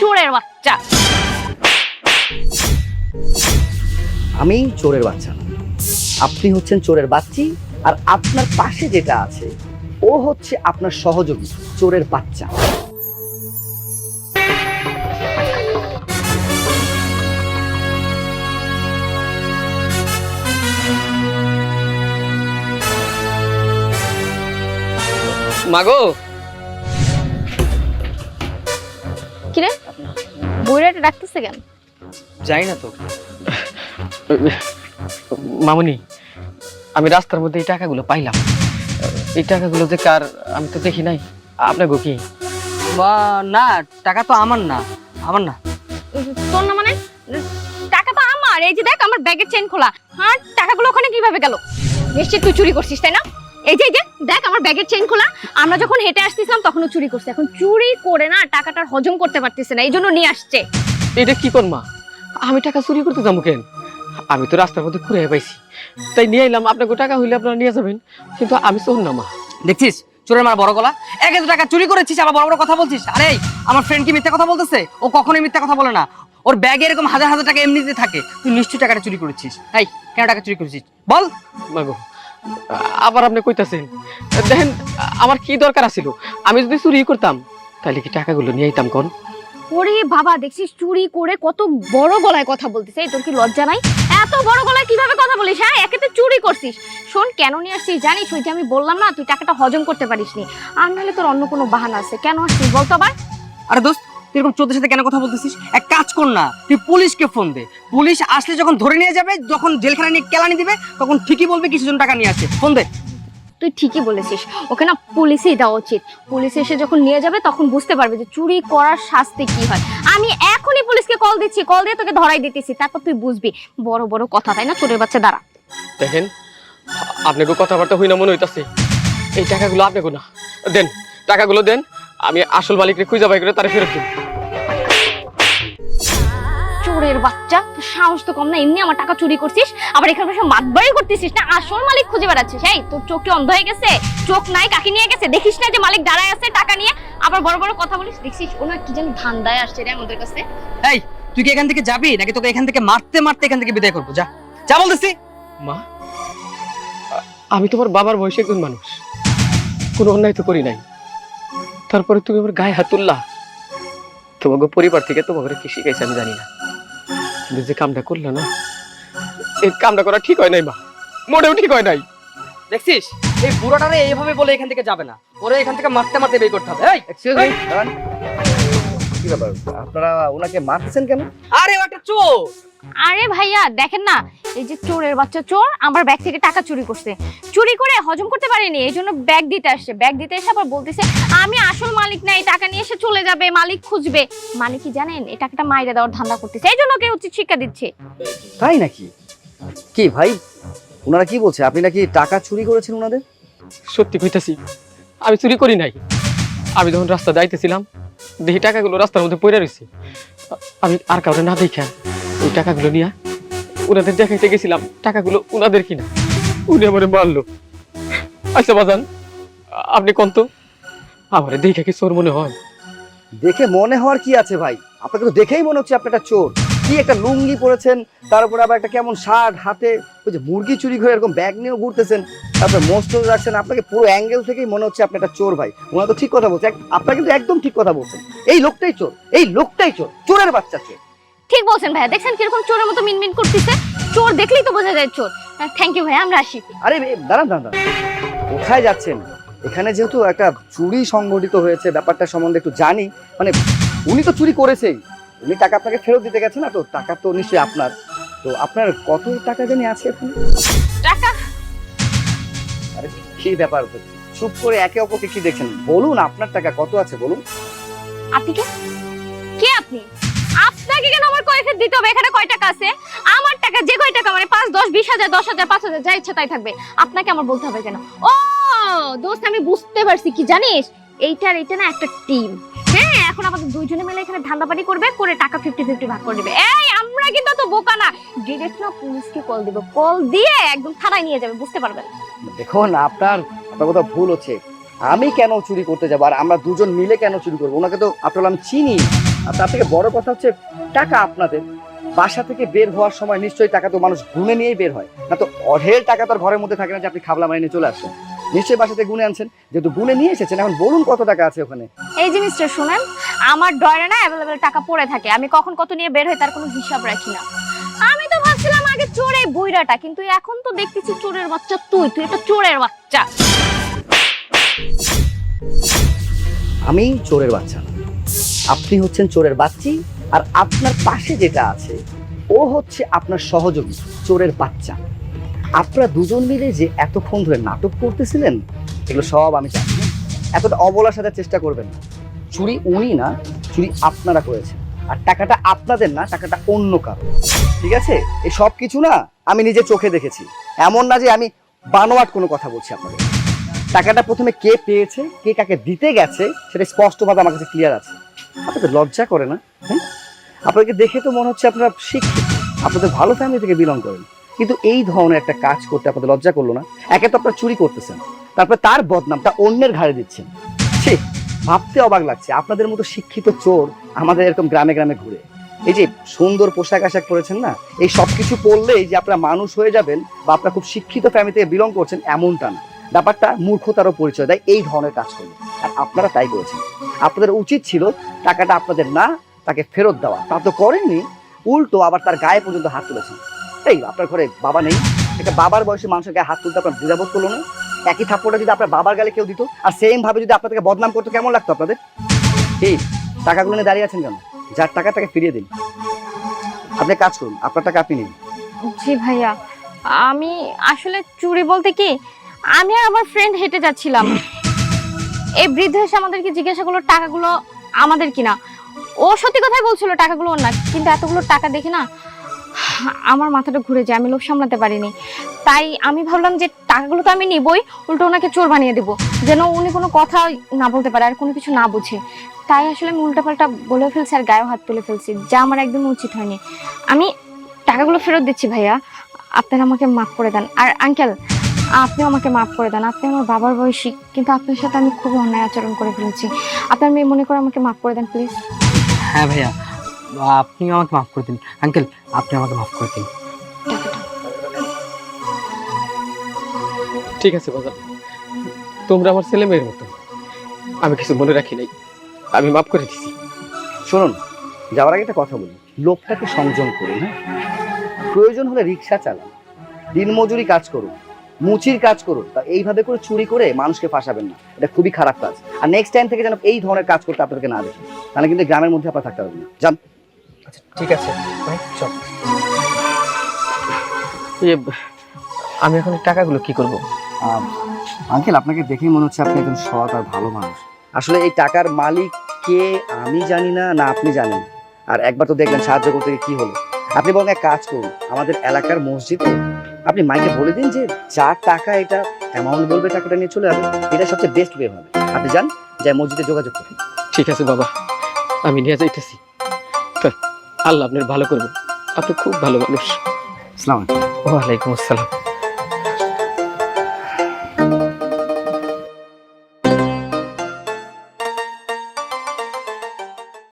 চোরের বাচ্চা। আমি চোরের বাচ্চা না। আপনি হচ্ছেন চোরের বাচ্চি আর আপনার পাশে যেটা আছে ও হচ্ছে আপনার সহযোগী চোরের বাচ্চা। মাগো বইরাটা ডাকতেছে কেন? যাই না তো। মামুনি আমি রাস্তার মধ্যে এই টাকাগুলো পাইলাম। এই টাকাগুলো যে কার আমি তো দেখি নাই। আপনাকে কি? বা না টাকা তো আমার না আমার না। তোর না মানে? টাকা তো আমার এই যে দেখ আমার ব্যাগের চেন খোলা। হ্যাঁ টাকাগুলো ওখানে কীভাবে গেল? নিশ্চয়ই তুই চুরি করছিস তাই না? এই যে যে দেখ আমার ব্যাগের চেন খোলা। আমরা যখন হেঁটে আসতেছিলাম তখনও চুরি করছে। এখন চুরি করে না টাকাটার হজম করতে পারতেছে না এই জন্য নিয়ে আসছে। এটা কি কর মা? আমি টাকা চুরি করতে যাব কেন? আমি তো রাস্তার মধ্যে ঘুরে পাইছি। তাই নিয়ে এলাম আপনাকে টাকা হইলে আপনারা নিয়ে যাবেন। কিন্তু আমি চোর না মা। দেখছিস? চোরের মার বড় গলা। এক টাকা চুরি করেছিস আবার বড় বড় কথা বলছিস। আরে আমার ফ্রেন্ড কি মিথ্যা কথা বলতেছে? ও কখনোই মিথ্যা কথা বলে না। ওর ব্যাগে এরকম হাজার হাজার টাকা এমনিতে থাকে। তুই নিশ্চয়ই টাকাটা চুরি করেছিস। এই কেন টাকা চুরি করেছিস? বল। মাগো আবার আপনি কইতাছেন। দেখেন আমার কি দরকার আছিল? আমি যদি চুরি করতাম তাহলে কি টাকাগুলো নিয়ে আইতাম কোন? ওরে বাবা দেখছিস চুরি করে কত বড় গলায় কথা বলতিস। এই তোর কি লজ্জা নাই? এত বড় গলায় কীভাবে কথা বলিস হ্যাঁ? একে তো চুরি করছিস। শোন কেন নিয়ে আসছিস? জানিস ওই যে আমি বললাম না তুই টাকাটা হজম করতে পারিসনি। আর নাহলে তোর অন্য কোনো বাহানা আছে। কেন আসছিস বলতো আবার? আরে দোস্ত তুই এরকম চোদ্দের সাথে কেন কথা বলতেছিস? এক কাজ কর না তুই পুলিশকে ফোন দে। পুলিশ আসলে যখন ধরে নিয়ে যাবে যখন জেলখানা নিয়ে কেলানি দিবে তখন ঠিকই বলবে কিছু জন টাকা নিয়ে আসে ফোন দে। তুই ঠিকই বলেছিস। ওকে না পুলিশেই দেওয়া উচিত। পুলিশ এসে যখন নিয়ে যাবে তখন বুঝতে পারবে যে চুরি করার শাস্তি কি হয়। আমি এখনই পুলিশকে কল দিচ্ছি কল দিয়ে তোকে ধরাই দিতেছি। তারপর তুই বুঝবি। বড় বড় কথা তাই না? চোরের বাচ্চা দাঁড়া। দেখেন আপনাকে কথাবার্তা হই না মনে হইতাছে। এই টাকাগুলো আপনাকে না। দেন টাকাগুলো দেন আমি আসল মালিককে খুঁজে বাই করে তারা ফেরত চোরের বাচ্চা তোর সাহস তো কম না এমনি আমার টাকা চুরি করছিস আবার এখানে বসে মাতবাড়ি করতেছিস না? আসল মালিক খুঁজে বেড়াচ্ছিস এই তোর চোখ কি অন্ধ হয়ে গেছে? চোখ নাই কাকে নিয়ে গেছে? দেখিস না যে মালিক দাঁড়ায় আছে টাকা নিয়ে? আবার বড় বড় কথা বলিস দেখছিস ওনার কি জানি ধান্দায় আসছে রে আমাদের কাছে। এই তুই কি এখান থেকে যাবি নাকি তোকে এখান থেকে মারতে মারতে এখান থেকে বিদায় করব? যা যা বলতেছি। মা আমি তোমার বাবার বয়সে একজন মানুষ? কোনো অন্যায় তো করি নাই। তারপরে তুমি আমার গায়ে হাত তুললা? তোমাকে পরিবার থেকে তোমাকে কি শিখাইছে আমি জানি না। কিন্তু যে কামটা করলে না এই কামটা করা ঠিক হয় নাই মা। মোটেও ঠিক হয় নাই। দেখছিস? এই বুড়োটারে এইভাবে বলে এখান থেকে যাবে না। ওরে এখান থেকে মারতে মারতে বের করতে হবে এই। এক্সকিউজ মি দাঁড়ান। কি ব্যাপার? আপনারা ওনাকে মারতেছেন কেন? আরে ও একটা চোর! আরে ভাইয়া দেখেন না এই যে চোরের বাচ্চা চোর আমার ব্যাগ থেকে টাকা চুরি করছে। চুরি করে হজম করতে পারেনি এই জন্য ব্যাগ দিতে আসছে। ব্যাগ দিতে এসে আবার বলতেছে আমি আসল মালিক না এই টাকা নিয়ে এসে চলে যাবে মালিক খুঁজবে। মানে কি জানেন এই টাকাটা মাইরে দেওয়ার ধান্দা করতেছে এই জন্য ওকে উচিত শিক্ষা দিচ্ছে। তাই নাকি? কি ভাই ওনারা কি বলছে? আপনি নাকি টাকা চুরি করেছেন ওনাদের? সত্যি কইতাছি আমি চুরি করি নাই। আমি যখন রাস্তা যাইতেছিলাম দেখি টাকাগুলো রাস্তার মধ্যে পড়ে রয়েছে আমি আর কাউরে না দেখা ওই টাকাগুলো নিয়ে ওনাদের দেখাইতে গেছিলাম, টাকাগুলো ওনাদের কিনা। উনি আমারে মারলো। আচ্ছা বাজান, আপনি কন্ত আমারে দেখে কি চোর মনে হয়? দেখে মনে হওয়ার কি আছে ভাই? আপনাকে তো দেখেই মনে হচ্ছে আপনি একটা চোর। কি একটা লুঙ্গি পরেছেন তার উপরে আবার একটা কেমন শার্ট হাতে ওই যে মুরগি চুরি করে এরকম ব্যাগ নিয়েও ঘুরতেছেন তারপরে মোস্ট রাখছেন আপনাকে পুরো অ্যাঙ্গেল থেকেই মনে হচ্ছে আপনি একটা চোর ভাই। ওনারা তো ঠিক কথা বলছে এক- আপনারা কিন্তু একদম ঠিক কথা বলছেন। এই লোকটাই চোর এই লোকটাই চোর চোরের বাচ্চা চোর। ঠিক বলছেন ভাইয়া দেখছেন কীরকম চোরের মতো মিনমিন করতেছে? চোর দেখলেই তো বোঝা যায় চোর। থ্যাংক ইউ ভাইয়া আমরা আসি। আরে দাঁড়ান দাঁড়ান। কোথায় যাচ্ছেন? এখানে যেহেতু একটা চুরি সংঘটিত হয়েছে ব্যাপারটা সম্বন্ধে একটু জানি। মানে উনি তো চুরি করেছেই। উনি টাকা আপনাকে ফেরত দিতে গেছে না তো? টাকা তো নিশ্চয়ই আপনার। তো আপনার কত টাকা জানি আছে এখন? টাকা? আরে কি ব্যাপার? চুপ করে একে অপরকে কি দেখছেন? বলুন আপনার টাকা কত আছে বলুন। আপনি কে? কে আপনি? আপনাকে কেন আমার কৈফিয়ত দিতে হবে? এখানে কয় টাকা আছে? আমার টাকা যে কয় টাকা মানে পাঁচ দশ বিশ হাজার দশ হাজার পাঁচ হাজার যা ইচ্ছা তাই থাকবে। আপনাকে আমার বলতে হবে কেন? ও দোস্ত আমি বুঝতে পারছি কি জানিস? এইটার এইটা না একটা টিম হ্যাঁ এখন আমাদের দুইজনে মিলে এখানে ধান্দাবাড়ি করবে, করে টাকা ফিফটি ফিফটি ভাগ করে দিবে। এই, আমরা কিন্তু তো বোকা না। ডিরেক্ট না, পুলিশকে কল দিব। কল দিয়ে একদম থানায় নিয়ে যাবে, বুঝতে পারবেন? দেখুন, আপনার আপনার কোথাও ভুল হচ্ছে। আমি কেন চুরি করতে যাব? আর আমরা দুজন মিলে কেন চুরি করব? ওনাকে তো আপনার আমি চিনি। আর তার থেকে বড় কথা হচ্ছে, টাকা আপনাদের। বাসা থেকে বের হওয়ার সময় নিশ্চয়ই টাকা তো মানুষ গুনে নিয়েই বের হয়। না তো অঢেল টাকা তো ঘরের মধ্যে থাকে না যে আপনি খাবলা মাইনে চলে আসেন। নিশ্চয়ই বাসাতে গুনে আনছেন। যেহেতু গুনে নিয়ে এসেছেন এখন বলুন কত টাকা আছে ওখানে। এই জিনিসটা শুনেন আমার ডয়ারে না অ্যাভেলেবেল টাকা পড়ে থাকে। আমি কখন কত নিয়ে বের হই তার কোনো হিসাব রাখি না। আমি তো ভাবছিলাম আগে চোরে বুইরাটা কিন্তু এখন তো দেখতেছি চোরের বাচ্চা তুই তুই একটা চোরের বাচ্চা। আমি চোরের বাচ্চা না। আপনি হচ্ছেন চোরের বাচ্চি আর আপনার পাশে যেটা আছে ও হচ্ছে আপনার সহযোগী চোরের বাচ্চা। আপনারা দুজন মিলে যে এতক্ষণ ধরে নাটক করতেছিলেন, এগুলো সব আমি জানি। এতটা অবলা সাজার চেষ্টা করবেন না। চুরি উনি না, চুরি আপনারা করেছেন। আর টাকাটা আপনাদের না, টাকাটা অন্য কারও। ঠিক আছে? এই সব কিছু না আমি নিজে চোখে দেখেছি। এমন না যে আমি বানোয়াট কোনো কথা বলছি আপনাদের। টাকাটা প্রথমে কে পেয়েছে, কে কাকে দিতে গেছে, সেটা স্পষ্টভাবে আমার কাছে ক্লিয়ার আছে। আপনাদের লজ্জা করে না হ্যাঁ? আপনাকে দেখে তো মনে হচ্ছে আপনারা শিক্ষিত। আপনাদের ভালো ফ্যামিলি থেকে বিলং করেন। কিন্তু এই ধরনের একটা কাজ করতে আপনাদের লজ্জা করল না? একে তো আপনারা চুরি করতেছেন। তারপর তার বদনামটা অন্যের ঘাড়ে দিচ্ছেন। সে ভাবতে অবাক লাগছে। আপনাদের মতো শিক্ষিত চোর আমাদের এরকম গ্রামে গ্রামে ঘুরে। এই যে সুন্দর পোশাক আশাক পরেছেন না? এই সব কিছু পরলেই যে আপনারা মানুষ হয়ে যাবেন বা আপনারা খুব শিক্ষিত ফ্যামিলি থেকে বিলং করছেন, এমনটা না। ব্যাপারটা মূর্খতারও পরিচয় দেয়, এই ধরনের কাজ করলে। আর আপনারা তাই করেছেন। আপনাদের উচিত ছিল টাকাটা আপনাদের না, তাকে ফেরত দেওয়া। তা তো করেননি, উল্টো আবার তার গায়ে পর্যন্ত হাত তুলেছেন। এই আপনার ঘরে বাবা নেই। একটা বাবার বয়সে মানুষের গায়ে হাত তুলতে আপনার দ্বিধাবোধ করল না। একই থাপ্পড়টা যদি আপনার বাবার গালে কেউ দিত, আর সেম ভাবে যদি আপনাদেরকে বদনাম করতো, কেমন লাগতো আপনাদের? এই, টাকাগুলো নিয়ে দাঁড়িয়ে আছেন কেন? যার টাকা তাকে ফিরিয়ে দিন। আপনি কাজ করুন, আপনার টাকা আপনি নিন। জি ভাইয়া, আমি আসলে চুরি বলতে কি, আমি আর আমার ফ্রেন্ড হেঁটে যাচ্ছিলাম। এই বৃদ্ধ এসে আমাদেরকে জিজ্ঞাসা করল, টাকাগুলো আমাদের কিনা? ও সত্যি কথাই বলছিল, টাকাগুলো ওর না। কিন্তু এতগুলো টাকা দেখে না আমার মাথাটা ঘুরে যায়, আমি লোভ সামলাতে পারিনি। তাই আমি ভাবলাম যে টাকাগুলো তো আমি নিবই, উল্টো ওনাকে চোর বানিয়ে দেবো, যেন উনি কোনো কথা না বলতে পারে আর কোনো কিছু না বুঝে। তাই আসলে আমি উল্টাপাল্টা বলে ফেলছি আর গায়েও হাত তুলে ফেলছি, যা আমার একদম উচিত হয়নি। আমি টাকাগুলো ফেরত দিচ্ছি ভাইয়া, আপনারা আমাকে মাফ করে দেন। আর আঙ্কেল, আপনিও আমাকে মাফ করে দেন, আপনি আমার বাবার বয়সী, কিন্তু আপনার সাথে আমি খুব অন্যায় আচরণ করে ফেলেছি। আপনার মেয়ে মনে করে আমাকে মাফ করে দেন, প্লিজ। হ্যাঁ ভাইয়া আপনি আমাকে মাফ করে দিন। আঙ্কেল আপনি আমাকে মাফ করে দিন। ঠিক আছে বাজার তোমরা আমার ছেলে মেয়ের মতো। আমি কিছু মনে রাখি নাই। আমি মাফ করে দিছি। শুনুন যাওয়ার আগে একটা কথা বলি। লোকটাকে সংযম করুন হ্যাঁ? প্রয়োজন হলে রিক্সা চালান। দিনমজুরি কাজ করুন মুচির কাজ করুন। তা এইভাবে করে চুরি করে মানুষকে ফাঁসাবেন না। এটা খুবই খারাপ কাজ। আর নেক্সট টাইম থেকে যেন এই ধরনের কাজ করতে আপনাদেরকে না দেখে তাহলে কিন্তু গ্রামের মধ্যে আপনারা থাকতে পারবেন না। যান। আচ্ছা ঠিক আছে ভাই চল। আমি এখন এই টাকাগুলো কি করব? আঙ্কেল আপনাকে দেখেই মনে হচ্ছে আপনি একজন সৎ আর ভালো মানুষ। আসলে এই টাকার মালিক কে আমি জানি না না আপনি জানেন। আর একবার তো দেখলেন সাহায্য করতে গিয়ে কি হলো। আপনি বরং এক কাজ করুন আমাদের এলাকার মসজিদে আপনি মাইকে বলে দিন যে যার টাকা এটা অ্যামাউন্ট বলবে টাকাটা নিয়ে চলে যাবে এটা সবচেয়ে বেস্ট ওয়ে হবে। আপনি যান যাই মসজিদে যোগাযোগ করুন। ঠিক আছে বাবা আমি নিয়ে যাইতেছি। তা, আল্লাহ আপনার ভালো করব আপনি খুব ভালো মানুষ। আসসালামু আলাইকুম। ওয়ালাইকুম আসসালাম।